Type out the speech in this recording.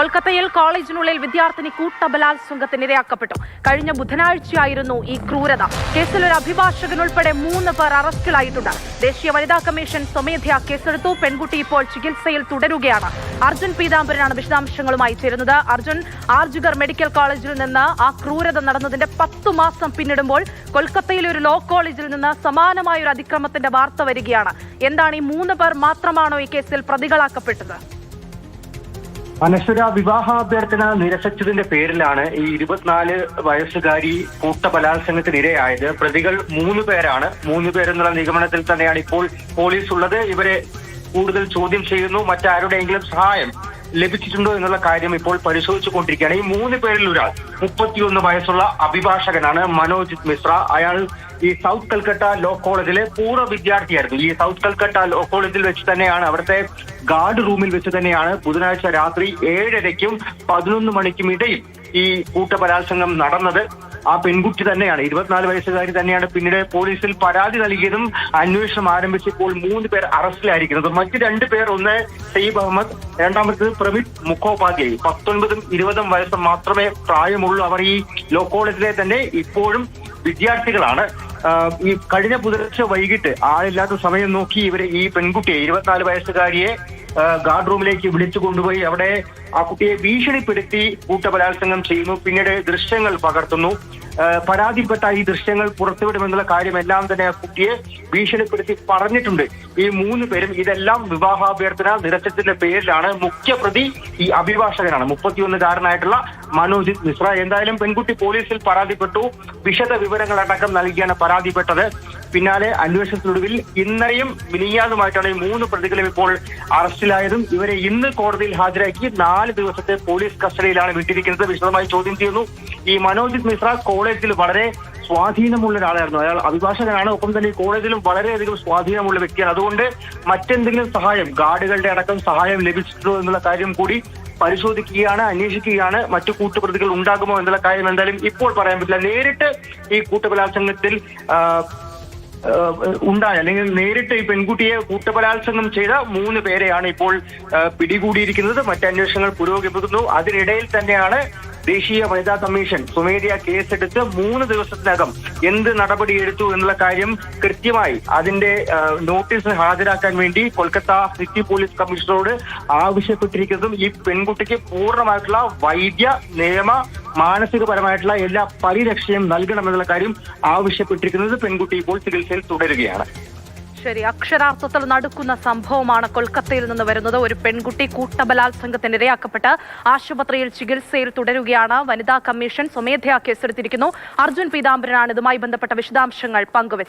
കൊൽക്കത്തയിൽ കോളേജിനുള്ളിൽ വിദ്യാർത്ഥിനി കൂട്ടബലാത്സംഗത്തിനിരയാക്കപ്പെട്ടു കഴിഞ്ഞ ബുധനാഴ്ചയായിരുന്നു ഈ ക്രൂരത. കേസിൽ ഒരു അഭിഭാഷകൻ ഉൾപ്പെടെ മൂന്ന് പേർ അറസ്റ്റിലായിട്ടുണ്ട്. ദേശീയ വനിതാ കമ്മീഷൻ സ്വമേധയാ കേസെടുത്തു. പെൺകുട്ടി ഇപ്പോൾ ചികിത്സയിൽ തുടരുകയാണ്. അർജുൻ പീതാംബരനാണ് വിശദാംശങ്ങളുമായി ചേരുന്നത്. അർജുൻ ആർജുഗർ മെഡിക്കൽ കോളേജിൽ നിന്ന് ആ ക്രൂരത നടന്നതിന്റെ പത്തു മാസം പിന്നിടുമ്പോൾ കൊൽക്കത്തയിലെ ഒരു ലോ കോളേജിൽ നിന്ന് സമാനമായ ഒരു അതിക്രമത്തിന്റെ വാർത്ത വരികയാണ്. എന്താണ് ഈ മൂന്ന് പേർ മാത്രമാണോ ഈ കേസിൽ പ്രതികളാക്കപ്പെട്ടത്? അനശ്വര വിവാഹാഭ്യർത്ഥന നിരസിച്ചതിന്റെ പേരിലാണ് ഈ ഇരുപത്തിനാല് വയസ്സുകാരി കൂട്ടബലാത്സംഗത്തിന് ഇരയായത് പ്രതികൾ മൂന്ന് പേരാണ്. മൂന്ന് പേരെന്നുള്ള നിഗമനത്തിൽ തന്നെയാണ് ഇപ്പോൾ പോലീസ് ഉള്ളത് ഇവരെ കൂടുതൽ ചോദ്യം ചെയ്യുന്നു. മറ്റാരുടെയെങ്കിലും സഹായം ലഭിച്ചിട്ടുണ്ടോ എന്നുള്ള കാര്യം ഇപ്പോൾ പരിശോധിച്ചു കൊണ്ടിരിക്കുകയാണ് ഈ മൂന്ന് പേരിൽ ഒരാൾ മുപ്പത്തിയൊന്ന് വയസ്സുള്ള അഭിഭാഷകനാണ് മനോജ് മിശ്ര. അയാൾ ഈ സൗത്ത് കൽക്കട്ട ലോ കോളേജിലെ പൂർവ വിദ്യാർത്ഥിയായിരുന്നു. ഈ സൗത്ത് കൽക്കട്ട ലോ കോളേജിൽ വെച്ച് തന്നെയാണ് അവിടുത്തെ ഗാർഡ് റൂമിൽ വെച്ച് തന്നെയാണ് ബുധനാഴ്ച രാത്രി ഏഴരയ്ക്കും പതിനൊന്ന് മണിക്കും ഇടയിൽ ഈ കൂട്ടബലാത്സംഗം നടന്നത്. ആ പെൺകുട്ടി തന്നെയാണ്. ഇരുപത്തിനാല് വയസ്സുകാരി തന്നെയാണ്. പിന്നീട് പോലീസിൽ പരാതി നൽകിയതും അന്വേഷണം ആരംഭിച്ചപ്പോൾ മൂന്ന് പേർ അറസ്റ്റിലായിരിക്കുന്നത്. മറ്റ് രണ്ട് പേർ ഒന്ന് സയ്യിബ് അഹമ്മദ് രണ്ടാമത്തേത് പ്രമിത് മുഖോപാധ്യായി. പത്തൊൻപതും ഇരുപതും വയസ്സ് മാത്രമേ പ്രായമുള്ളൂ. അവർ ഈ ലോ കോളേജിലെ തന്നെ ഇപ്പോഴും വിദ്യാർത്ഥികളാണ്. ഈ കഴിഞ്ഞ പുലർച്ചെ വൈകിട്ട് ആളില്ലാത്ത സമയം നോക്കി ഇവരെ ഈ പെൺകുട്ടിയെ ഇരുപത്തിനാല് വയസ്സുകാരിയെ ഗാർഡ് റൂമിലേക്ക് വിളിച്ചു കൊണ്ടുപോയി അവിടെ ആ കുട്ടിയെ ഭീഷണിപ്പെടുത്തി കൂട്ടബലാത്സംഗം ചെയ്യുന്നു. പിന്നീട് ദൃശ്യങ്ങൾ പകർത്തുന്നു. പരാതിപ്പെട്ട ഈ ദൃശ്യങ്ങൾ പുറത്തുവിടുമെന്നുള്ള കാര്യം എല്ലാം തന്നെ ആ കുട്ടിയെ ഭീഷണിപ്പെടുത്തി പറഞ്ഞിട്ടുണ്ട്. ഈ മൂന്ന് പേരും ഇതെല്ലാം വിവാഹാഭ്യർത്ഥന നിരസത്തിന്റെ പേരിലാണ് മുഖ്യപ്രതി ഈ അഭിഭാഷകനാണ്. മുപ്പത്തിയൊന്നുകാരനായിട്ടുള്ള മനോജിത് മിശ്ര. എന്തായാലും പെൺകുട്ടി പോലീസിൽ പരാതിപ്പെട്ടു. വിശദ വിവരങ്ങളടക്കം നൽകിയാണ് പരാതിപ്പെട്ടത്. പിന്നാലെ അന്വേഷണത്തിനൊടുവിൽ ഇന്നലെയും മിനിയാതുമായിട്ടാണ് ഈ മൂന്ന് പ്രതികളും ഇപ്പോൾ അറസ്റ്റിലായതും. ഇവരെ ഇന്ന് കോടതിയിൽ ഹാജരാക്കി നാല് ദിവസത്തെ പോലീസ് കസ്റ്റഡിയിലാണ് വിട്ടിരിക്കുന്നത്. വിശദമായി ചോദ്യം ചെയ്യുന്നു. ഈ മനോജിത് മിശ്ര കോളേജിൽ വളരെ സ്വാധീനമുള്ള ഒരാളായിരുന്നു. അയാൾ അഭിഭാഷകനാണ്. ഒപ്പം തന്നെ ഈ കോളേജിലും വളരെയധികം സ്വാധീനമുള്ള വ്യക്തിയാണ്. അതുകൊണ്ട് മറ്റെന്തെങ്കിലും സഹായം ഗാർഡുകളുടെ അടക്കം സഹായം ലഭിച്ചിട്ടുണ്ടോ എന്നുള്ള കാര്യം കൂടി പരിശോധിക്കുകയാണ് അന്വേഷിക്കുകയാണ്. മറ്റു കൂട്ടുപ്രതികൾ ഉണ്ടാകുമോ എന്നുള്ള കാര്യം എന്തായാലും ഇപ്പോൾ പറയാൻ പറ്റില്ല. നേരിട്ട് ഈ കൂട്ടബലാത്സംഗത്തിൽ ഉണ്ടായ അല്ലെങ്കിൽ നേരിട്ട് ഈ പെൺകുട്ടിയെ കൂട്ടബലാത്സംഗം ചെയ്ത മൂന്ന് പേരെയാണ് ഇപ്പോൾ പിടികൂടിയിരിക്കുന്നത്. മറ്റന്വേഷണങ്ങൾ പുരോഗമിക്കുന്നു. അതിനിടയിൽ തന്നെയാണ് ദേശീയ വനിതാ കമ്മീഷൻ സ്വമേധയാ കേസെടുത്ത് മൂന്ന് ദിവസത്തിനകം എന്ത് നടപടി എടുത്തു എന്നുള്ള കാര്യം കൃത്യമായി അതിന്റെ നോട്ടീസ് ഹാജരാക്കാൻ വേണ്ടി കൊൽക്കത്ത സിറ്റി പോലീസ് കമ്മീഷണറോട് ആവശ്യപ്പെട്ടിരിക്കുന്നതും ഈ പെൺകുട്ടിക്ക് പൂർണമായിട്ടുള്ള വൈദ്യ നിയമ മാനസികപരമായിട്ടുള്ള എല്ലാ പരിരക്ഷയും നൽകണമെന്നുള്ള കാര്യം ആവശ്യപ്പെട്ടിരിക്കുന്നത് പെൺകുട്ടി ഇപ്പോൾ ചികിത്സയിൽ തുടരുകയാണ്. ശരി അക്ഷരാർത്ഥത്തിൽ നടക്കുന്ന സംഭവമാണ് കൊൽക്കത്തയിൽ നിന്ന് വരുന്നത്. ഒരു പെൺകുട്ടി കൂട്ടബലാത്സംഗത്തിന് ഇരയാക്കപ്പെട്ട് ആശുപത്രിയിൽ ചികിത്സയിൽ തുടരുകയാണ്. വനിതാ കമ്മീഷൻ സ്വമേധയാ കേസെടുത്തിരിക്കുന്നു. അർജുൻ പീതാംബരനാണ് ഇതുമായി ബന്ധപ്പെട്ട വിശദാംശങ്ങൾ പങ്കുവച്ചത്.